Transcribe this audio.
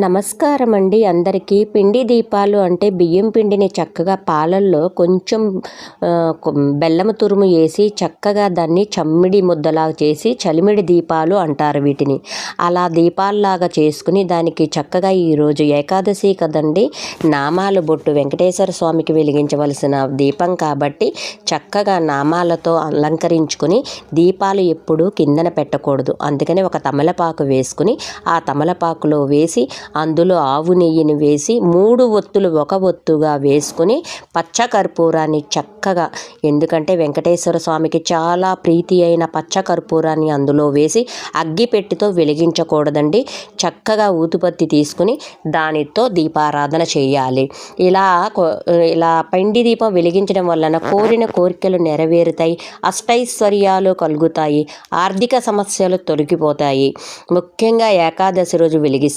నమస్కారం అండి అందరికీ. పిండి దీపాలు అంటే బియ్యం పిండిని చక్కగా పాలల్లో కొంచెం బెల్లము తురుము వేసి చక్కగా దాన్ని చమ్మిడి ముద్దలా చేసి చలిమిడి దీపాలు అంటారు వీటిని. అలా దీపాల్లాగా చేసుకుని దానికి చక్కగా ఈరోజు ఏకాదశి కదండి. నామాలు బొట్టు వెంకటేశ్వర స్వామికి వెలిగించవలసిన దీపం కాబట్టి చక్కగా నామాలతో అలంకరించుకుని దీపాలు ఎప్పుడూ కిందన పెట్టకూడదు. అందుకని ఒక తమలపాకు వేసుకుని ఆ తమలపాకులో వేసి అందులో ఆవు నెయ్యిని వేసి మూడు ఒత్తులు ఒక ఒత్తుగా వేసుకుని పచ్చ కర్పూరాన్ని చక్కగా ఎందుకంటే వెంకటేశ్వర స్వామికి చాలా ప్రీతి అయిన పచ్చ కర్పూరాన్ని అందులో వేసి అగ్గిపెట్టితో వెలిగించకూడదండి. చక్కగా ఊతుపత్తి తీసుకుని దానితో దీపారాధన చేయాలి. ఇలా కో- ఇలా పిండి దీపం వెలిగించడం వలన కోరిన కోరికలు నెరవేరుతాయి అష్టైశ్వర్యాలు కలుగుతాయి ఆర్థిక సమస్యలు తొలగిపోతాయి. ముఖ్యంగా ఏకాదశి రోజు వెలిగిస్తే